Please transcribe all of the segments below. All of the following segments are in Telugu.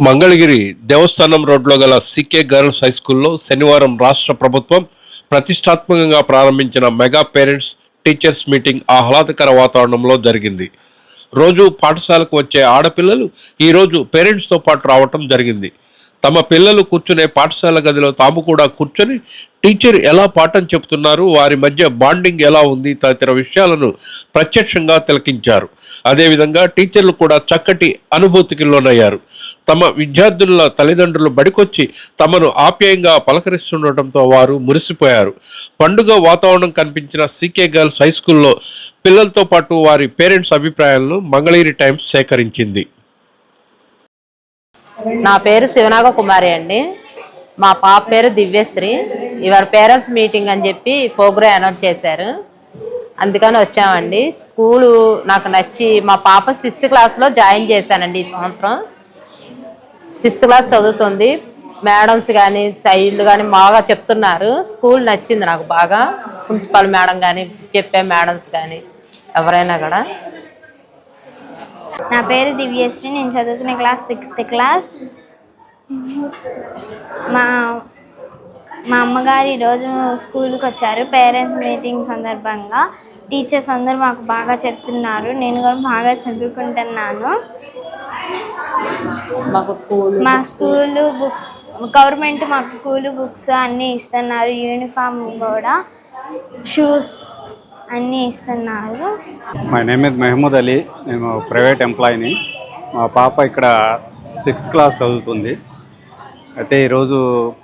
మంగళగిరి దేవస్థానం రోడ్లో గల సికే గర్ల్స్ హై స్కూల్లో శనివారం రాష్ట్ర ప్రభుత్వం ప్రతిష్టాత్మకంగా ప్రారంభించిన మెగా పేరెంట్స్ టీచర్స్ మీటింగ్ ఆహ్లాదకర వాతావరణంలో జరిగింది. రోజు పాఠశాలకు వచ్చే ఆడపిల్లలు ఈరోజు పేరెంట్స్తో పాటు రావటం జరిగింది. తమ పిల్లలు కూర్చునే పాఠశాల గదిలో తాము కూడా కూర్చొని టీచర్ ఎలా పాఠం చెబుతున్నారు వారి మధ్య బాండింగ్ ఎలా ఉంది తదితర విషయాలను ప్రత్యక్షంగా తిలకించారు. అదేవిధంగా టీచర్లు కూడా చక్కటి అనుభూతికి లోనయ్యారు. తమ విద్యార్థుల తల్లిదండ్రులు బడికొచ్చి తమను ఆప్యాయంగా పలకరిస్తుండటంతో వారు మురిసిపోయారు. పండుగ వాతావరణం కనిపించిన సీకే గర్ల్స్ హై స్కూల్లో పిల్లలతో పాటు వారి పేరెంట్స్ అభిప్రాయాలను మంగళగిరి టైమ్స్ సేకరించింది. నా పేరు శివనాగ కుమారి అండి. మా పాప పేరు దివ్యశ్రీ. ఇవాళ పేరెంట్స్ మీటింగ్ అని చెప్పి ప్రోగ్రామ్ అనౌన్స్ చేశారు. అందుకని వచ్చామండి. స్కూలు నాకు నచ్చి మా పాప సిక్స్త్ క్లాస్లో జాయిన్ చేశానండి ఈ సంవత్సరం. సిక్స్త్ క్లాస్ చదువుతుంది. మేడమ్స్ కానీ సైడ్లు కానీ బాగా చెప్తున్నారు. స్కూల్ నచ్చింది నాకు బాగా. ప్రిన్సిపల్ మేడం కానీ చెప్పే మేడమ్స్ కానీ ఎవరైనా కూడా. నా పేరు దివ్యశ్రీ. నేను చదువుకునే క్లాస్ సిక్స్త్ క్లాస్. మా మా అమ్మగారు ఈరోజు స్కూల్కి వచ్చారు. పేరెంట్స్ మీటింగ్ సందర్భంగా. టీచర్స్ అందరూ మాకు బాగా చెప్తున్నారు. నేను కూడా బాగా చదువుకుంటున్నాను. మాకు స్కూల్ మా స్కూలు బుక్ గవర్నమెంట్ మాకు స్కూలు బుక్స్ అన్నీ ఇస్తున్నారు. యూనిఫామ్ కూడా షూస్ అన్నీ ఇస్తున్నారు. My name is Mehmood Ali నేను ప్రైవేట్ ఎంప్లాయీని మా పాప ఇక్కడ సిక్స్త్ క్లాస్ చదువుతుంది. అయితే ఈరోజు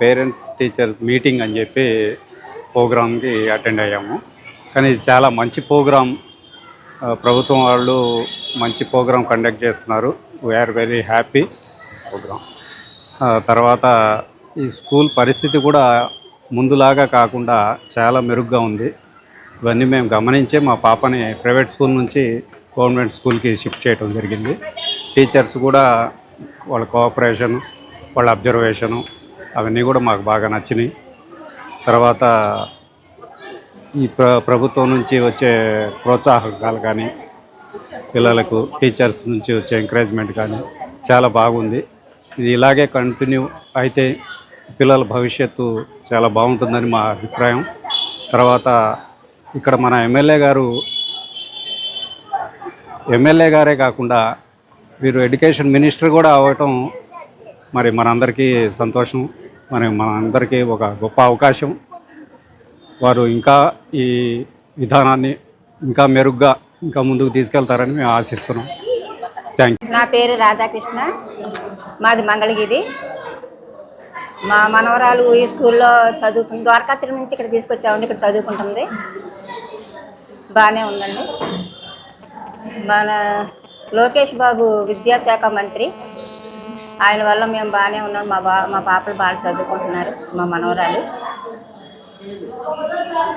పేరెంట్స్ టీచర్ మీటింగ్ అని చెప్పి ప్రోగ్రామ్కి అటెండ్ అయ్యాము. కానీ ఇది చాలా మంచి ప్రోగ్రామ్. ప్రభుత్వం వాళ్ళు మంచి ప్రోగ్రామ్ కండక్ట్ చేస్తున్నారు. We are very happy program. తర్వాత ఈ స్కూల్ పరిస్థితి కూడా ముందులాగా కాకుండా చాలా మెరుగ్గా ఉంది. ఇవన్నీ మేము గమనించే మా పాపని ప్రైవేట్ స్కూల్ నుంచి గవర్నమెంట్ స్కూల్కి షిఫ్ట్ చేయడం జరిగింది. టీచర్స్ కూడా వాళ్ళ కోఆపరేషన్ వాళ్ళ అబ్జర్వేషను అవన్నీ కూడా మాకు బాగా నచ్చినాయి. తర్వాత ఈ ప్ర ప్రభుత్వం నుంచి వచ్చే ప్రోత్సాహకాలు కానీ పిల్లలకు టీచర్స్ నుంచి వచ్చే ఎంకరేజ్మెంట్ కానీ చాలా బాగుంది. ఇది ఇలాగే కంటిన్యూ అయితే పిల్లల భవిష్యత్తు చాలా బాగుంటుందని మా అభిప్రాయం. తర్వాత ఇక్కడ మన ఎమ్మెల్యే గారు ఎమ్మెల్యే గారే కాకుండా వీరు ఎడ్యుకేషన్ మినిస్టర్ కూడా అవ్వటం మరి మనందరికీ సంతోషం మరి మనందరికీ ఒక గొప్ప అవకాశం. వారు ఇంకా ఈ విధానాన్ని ఇంకా మెరుగ్గా ఇంకా ముందుకు తీసుకెళ్తారని మేము ఆశిస్తున్నాం. థ్యాంక్ నా పేరు రాధాకృష్ణ. మాది మంగళగిరి. మా మనవరాలు ఈ స్కూల్లో చదువుకుంది ద్వారకాత్రి నుంచి ఇక్కడ తీసుకొచ్చామండి ఇక్కడ చదువుకుంటుంది. బాగానే ఉందండి. మన లోకేష్ బాబు విద్యాశాఖ మంత్రి. ఆయన వల్ల మేము బాగానే ఉన్నాం. మా బా మా పాపలు బాగా చదువుకుంటున్నారు మా మనవరాలు.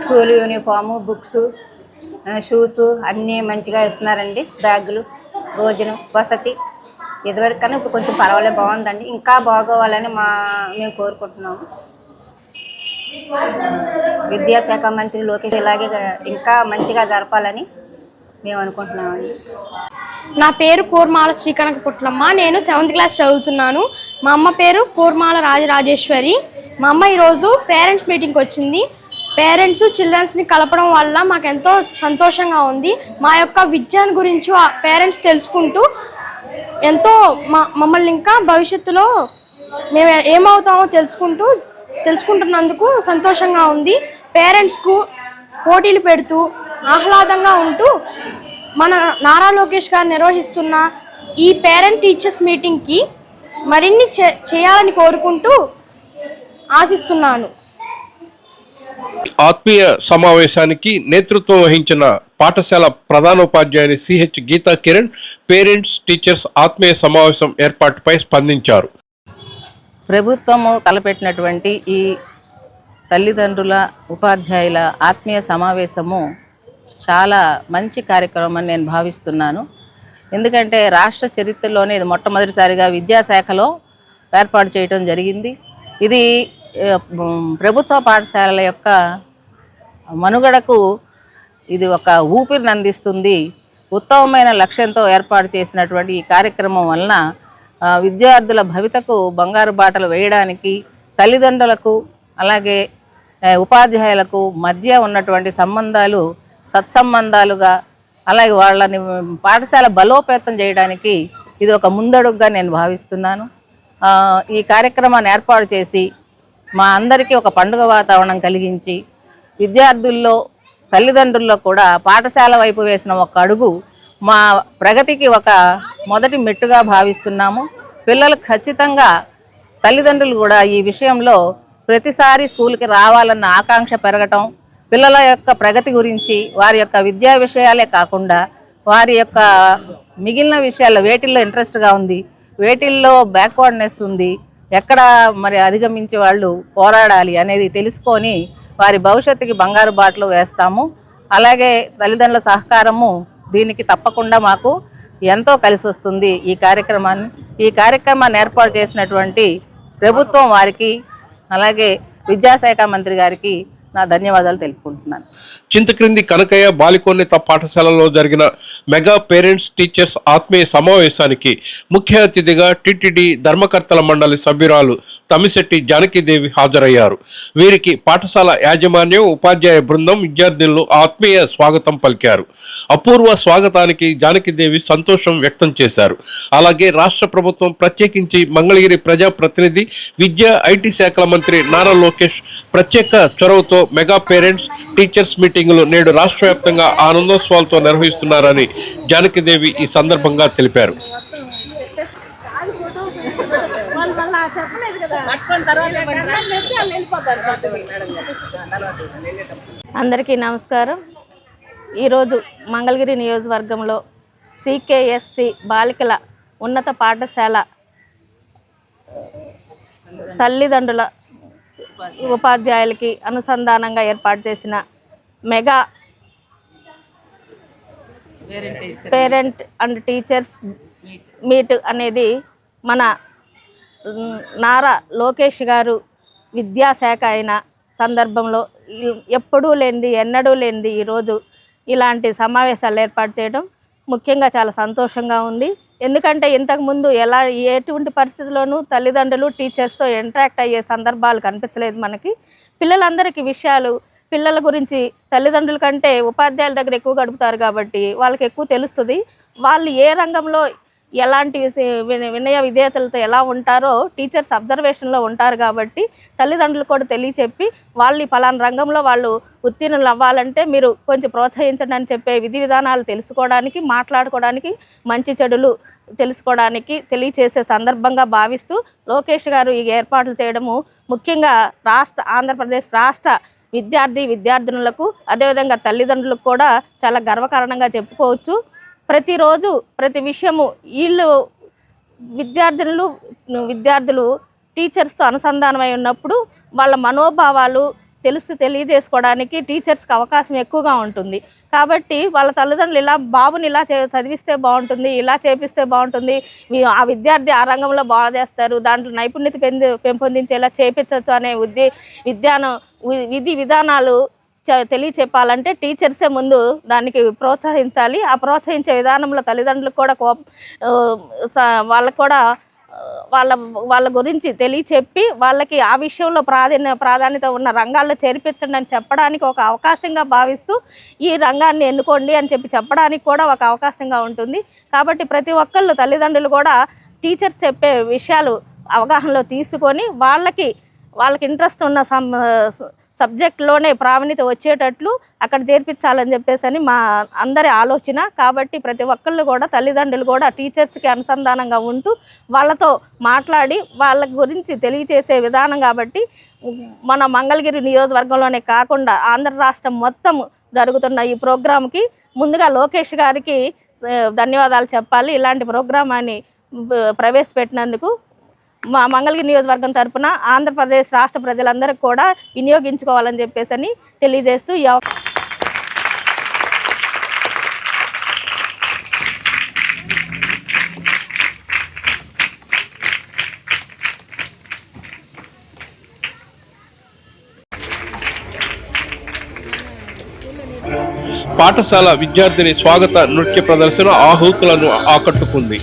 స్కూల్ యూనిఫాము బుక్స్ షూస్ అన్నీ మంచిగా ఇస్తున్నారండి. బ్యాగులు భోజనం వసతి. ఇదివరకు కన్నా ఇప్పుడు కొంచెం పర్వాలేదు బాగుందండి. ఇంకా బాగోవాలని మా మేము కోరుకుంటున్నాము విద్యాశాఖ మంత్రి లోకేష్ ఇలాగే ఇంకా మంచిగా జరపాలని మేము అనుకుంటున్నామండి. నా పేరు కూర్మాల శ్రీకనక పుట్లమ్మ. నేను సెవెంత్ క్లాస్ చదువుతున్నాను. మా అమ్మ పేరు కూర్మాల రాజరాజేశ్వరి మా అమ్మ ఈరోజు పేరెంట్స్ మీటింగ్కి వచ్చింది. పేరెంట్స్ చిల్డ్రన్స్ని కలపడం వల్ల మాకు ఎంతో సంతోషంగా ఉంది. మా యొక్క విద్యను గురించి పేరెంట్స్ తెలుసుకుంటూ ఎంతో మా మమ్మల్ని ఇంకా భవిష్యత్తులో మేము ఏమవుతామో తెలుసుకుంటూ తెలుసుకుంటున్నందుకు సంతోషంగా ఉంది. పేరెంట్స్కు పోటీలు పెడుతూ ఆహ్లాదంగా ఉంటూ మన నారా లోకేష్ గారు నిర్వహిస్తున్న ఈ పేరెంట్ టీచర్స్ మీటింగ్కి మరిన్ని చే- చేయాలని కోరుకుంటూ ఆశిస్తున్నాను. ఆత్మీయ సమావేశానికి నేతృత్వం వహించిన పాఠశాల ప్రధానోపాధ్యాయుని CH Geetha Kiran parents teachers ఆత్మీయ సమావేశం ఏర్పాటుపై స్పందించారు. ప్రభుత్వము తలపెట్టినటువంటి ఈ తల్లిదండ్రుల ఉపాధ్యాయుల ఆత్మీయ సమావేశము చాలా మంచి కార్యక్రమం అని నేను భావిస్తున్నాను. ఎందుకంటే రాష్ట్ర చరిత్రలోనే ఇది మొట్టమొదటిసారిగా విద్యాశాఖలో ఏర్పాటు చేయడం జరిగింది. ఇది ప్రభుత్వ పాఠశాలల యొక్క మనుగడకు ఇది ఒక ఊపిరిని అందిస్తుంది ఉత్తమమైన లక్ష్యంతో ఏర్పాటు చేసినటువంటి ఈ కార్యక్రమం వలన విద్యార్థుల భవితకు బంగారు బాటలు వేయడానికి తల్లిదండ్రులకు అలాగే ఉపాధ్యాయులకు మధ్య ఉన్నటువంటి సంబంధాలు సత్సంబంధాలుగా అలాగే వాళ్ళని పాఠశాల బలోపేతం చేయడానికి ఇది ఒక ముందడుగుగా నేను భావిస్తున్నాను. ఈ కార్యక్రమాన్ని ఏర్పాటు చేసి మా అందరికీ ఒక పండుగ వాతావరణం కలిగించి విద్యార్థుల్లో తల్లిదండ్రుల్లో కూడా పాఠశాల వైపు వేసిన ఒక అడుగు మా ప్రగతికి ఒక మొదటి మెట్టుగా భావిస్తున్నాము. పిల్లలు ఖచ్చితంగా తల్లిదండ్రులు కూడా ఈ విషయంలో ప్రతిసారి స్కూల్కి రావాలన్న ఆకాంక్ష పెరగటం పిల్లల యొక్క ప్రగతి గురించి వారి యొక్క విద్యా విషయాలే కాకుండా వారి యొక్క మిగిలిన విషయాల్లో వేటిల్లో ఇంట్రెస్ట్గా ఉంది వేటిల్లో బ్యాక్వర్డ్నెస్ ఉంది ఎక్కడ మరి అధిగమించి వాళ్ళు పోరాడాలి అనేది తెలుసుకొని వారి భవిష్యత్తుకి బంగారు బాటలు వేస్తాము. అలాగే తల్లిదండ్రుల సహకారము దీనికి తప్పకుండా మాకు ఎంతో కలిసి వస్తుంది. ఈ కార్యక్రమాన్ని ఈ కార్యక్రమాన్ని ఏర్పాటు చేసినటువంటి ప్రభుత్వం వారికి అలాగే విద్యాశాఖ మంత్రి గారికి నా ధన్యవాదాలు తెలుపుకుంటున్నాను. చింతక్రింది కనకయ్య బాలికోన్నత పాఠశాలలో జరిగిన మెగా పేరెంట్స్ టీచర్స్ ఆత్మీయ సమావేశానికి ముఖ్య అతిథిగా టిటిడి ధర్మకర్తల మండలి సభ్యురాలు తమిశెట్టి జానకిదేవి హాజరయ్యారు. వీరికి పాఠశాల యాజమాన్యం ఉపాధ్యాయ బృందం విద్యార్థులు ఆత్మీయ స్వాగతం పలికారు. అపూర్వ స్వాగతానికి జానకిదేవి సంతోషం వ్యక్తం చేశారు. అలాగే రాష్ట్ర ప్రభుత్వం ప్రత్యేకించి మంగళగిరి ప్రజాప్రతినిధి విద్యా ఐటీ శాఖల మంత్రి నారా లోకేష్ ప్రత్యేక చొరవతో మెగా పేరెంట్స్ టీచర్స్ మీటింగులు నేడు రాష్ట్ర వ్యాప్తంగా ఆనందోత్సవాలతో నిర్వహిస్తున్నారని జానకిదేవి ఈ సందర్భంగా తెలిపారు. అందరికీ నమస్కారం. ఈరోజు మంగళగిరి నియోజకవర్గంలో సికేఎస్సి బాలికల ఉన్నత పాఠశాల తల్లిదండ్రుల ఉపాధ్యాయులకి అనుసంధానంగా ఏర్పాటు చేసిన mega parent and teachers meet అనేది మన నారా లోకేష్ గారు విద్యాశాఖ అయిన సందర్భంలో ఎప్పుడూ లేనిది ఎన్నడూ లేనిది ఈరోజు ఇలాంటి సమావేశాలు ఏర్పాటు చేయడం ముఖ్యంగా చాలా సంతోషంగా ఉంది. ఎందుకంటే ఇంతకుముందు ఎలా ఎటువంటి పరిస్థితుల్లోనూ తల్లిదండ్రులు టీచర్స్తో ఇంటరాక్ట్ అయ్యే సందర్భాలు కనిపించలేదు మనకి. పిల్లలందరికీ విషయాలు పిల్లల గురించి తల్లిదండ్రుల కంటే ఉపాధ్యాయుల దగ్గర ఎక్కువ గడుపుతారు కాబట్టి వాళ్ళకి ఎక్కువ తెలుస్తుంది. వాళ్ళు ఏ రంగంలో ఎలాంటి విన- వినయ విధేయతలతో ఎలా ఉంటారో టీచర్స్ అబ్జర్వేషన్లో ఉంటారు కాబట్టి తల్లిదండ్రులు కూడా తెలియచెప్పి వాళ్ళు పలానా రంగంలో వాళ్ళు ఉత్తీర్ణులు అవ్వాలంటే మీరు కొంచెం ప్రోత్సహించండి అని చెప్పే విధి విధానాలు తెలుసుకోవడానికి మాట్లాడుకోవడానికి మంచి చెడులు తెలుసుకోవడానికి తెలియచేసే సందర్భంగా భావిస్తూ లోకేష్ గారు ఈ ఏర్పాట్లు చేయడము ముఖ్యంగా రాష్ట్ర ఆంధ్రప్రదేశ్ రాష్ట్ర విద్యార్థి విద్యార్థినులకు అదేవిధంగా తల్లిదండ్రులకు కూడా చాలా గర్వకారణంగా చెప్పుకోవచ్చు. ప్రతిరోజు ప్రతి విషయము వీళ్ళు విద్యార్థినులు విద్యార్థులు టీచర్స్తో అనుసంధానమై ఉన్నప్పుడు వాళ్ళ మనోభావాలు తెలుసు తెలియజేసుకోవడానికి టీచర్స్కి అవకాశం ఎక్కువగా ఉంటుంది. కాబట్టి వాళ్ళ తల్లిదండ్రులు ఇలా బాబుని ఇలా చదివిస్తే బాగుంటుంది ఇలా చేపిస్తే బాగుంటుంది మీ- ఆ విద్యార్థి ఆ రంగంలో బాగా చేస్తారు దాంట్లో నైపుణ్యత పెంది పెంపొందించేలా చేపించవచ్చు అనే ఉద్దే విద్యాను విధి విధానాలు చ- తెలియచెప్పాలంటే టీచర్సే ముందు దానికి ప్రోత్సహించాలి. ఆ ప్రోత్సహించే విధానంలో తల్లిదండ్రులకు కూడా కో స- వాళ్ళకు కూడా వాళ్ళ వాళ్ళ గురించి తెలియచెప్పి వాళ్ళకి ఆ విషయంలో ప్రాధాన్య ప్రాధాన్యత ఉన్న రంగాల్లో చేర్పించండి అని చెప్పడానికి ఒక అవకాశంగా భావిస్తూ ఈ రంగాన్ని ఎన్నుకోండి అని చెప్పి చెప్పడానికి కూడా ఒక అవకాశంగా ఉంటుంది. కాబట్టి ప్రతి ఒక్కళ్ళు తల్లిదండ్రులు కూడా టీచర్స్ చెప్పే విషయాలు అవగాహనలో తీసుకొని వాళ్ళకి వాళ్ళకి ఇంట్రెస్ట్ ఉన్న సం సబ్జెక్ట్లోనే ప్రావీణ్యత వచ్చేటట్లు అక్కడ చేర్పించాలని చెప్పేసి అని మా అందరి ఆలోచన. కాబట్టి ప్రతి ఒక్కళ్ళు కూడా తల్లిదండ్రులు కూడా టీచర్స్కి అనుసంధానంగా ఉంటూ వాళ్ళతో మాట్లాడి వాళ్ళ గురించి తెలియచేసే విధానం కాబట్టి మన మంగళగిరి నియోజకవర్గంలోనే కాకుండా ఆంధ్ర రాష్ట్రం మొత్తం జరుగుతున్న ఈ ప్రోగ్రాంకి ముందుగా లోకేష్ గారికి ధన్యవాదాలు చెప్పాలి. ఇలాంటి ప్రోగ్రామాన్ని ప్రవేశపెట్టినందుకు మా మంగళగిరి నియోజకవర్గం తరఫున ఆంధ్రప్రదేశ్ రాష్ట్ర ప్రజలందరికీ కూడా వినియోగించుకోవాలని చెప్పేసి అని తెలియజేస్తూ పాఠశాల విద్యార్థిని స్వాగత నృత్య ప్రదర్శన ఆహూతులను ఆకట్టుకుంది.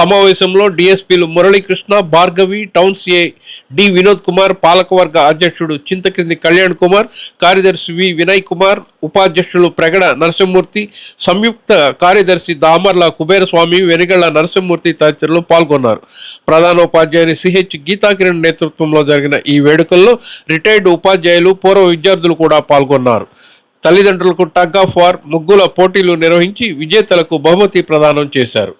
సమావేశంలో డిఎస్పీలు Muralikrishna Bhargavi town CI D Vinod Kumar పాలకవర్గ అధ్యక్షుడు చింతకింది కళ్యాణ్ కుమార్ కార్యదర్శి వి వినయ్ కుమార్ ఉపాధ్యక్షులు ప్రగడ నరసింహమూర్తి సంయుక్త కార్యదర్శి దామర్ల కుబేరస్వామి వెనుగళ్ళ నరసింహమూర్తి తదితరులు పాల్గొన్నారు. ప్రధానోపాధ్యాయుని సిహెచ్ గీతాకిరణ్ నేతృత్వంలో జరిగిన ఈ వేడుకల్లో రిటైర్డ్ ఉపాధ్యాయులు పూర్వ విద్యార్థులు కూడా పాల్గొన్నారు. తల్లిదండ్రులకు టగ్ ఆఫ్ వార్ ముగ్గుల పోటీలు నిర్వహించి విజేతలకు బహుమతి ప్రదానం చేశారు.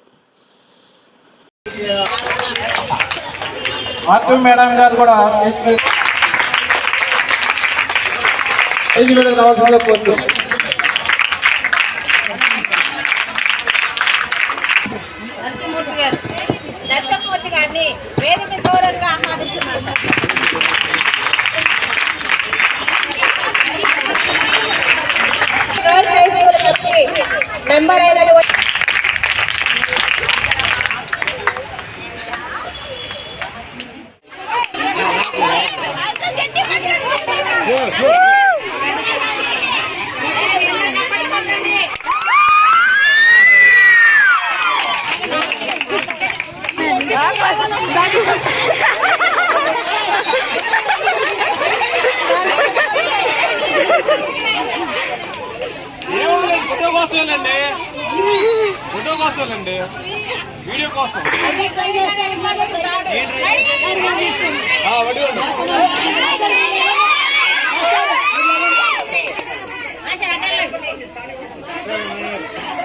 ఆర్పి మేడం గారు కూడా స్టేజ్ మీద రావాల్సిందిగా కోరుతున్నాం ఫోటో కోసం వెళ్ళండి ఫోటో కోసం వెళ్ళండి వీడియో కోసం. ఆ, వడి ఉండు.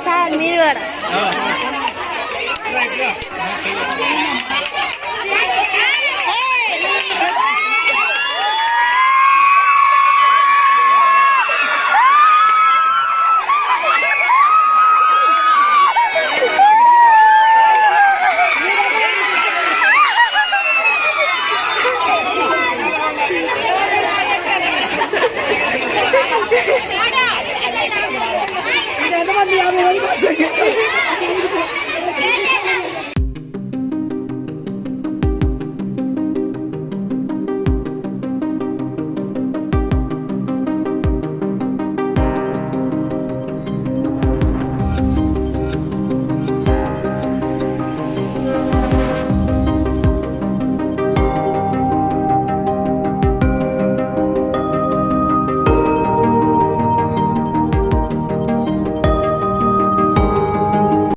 సార్ మీరు కూడా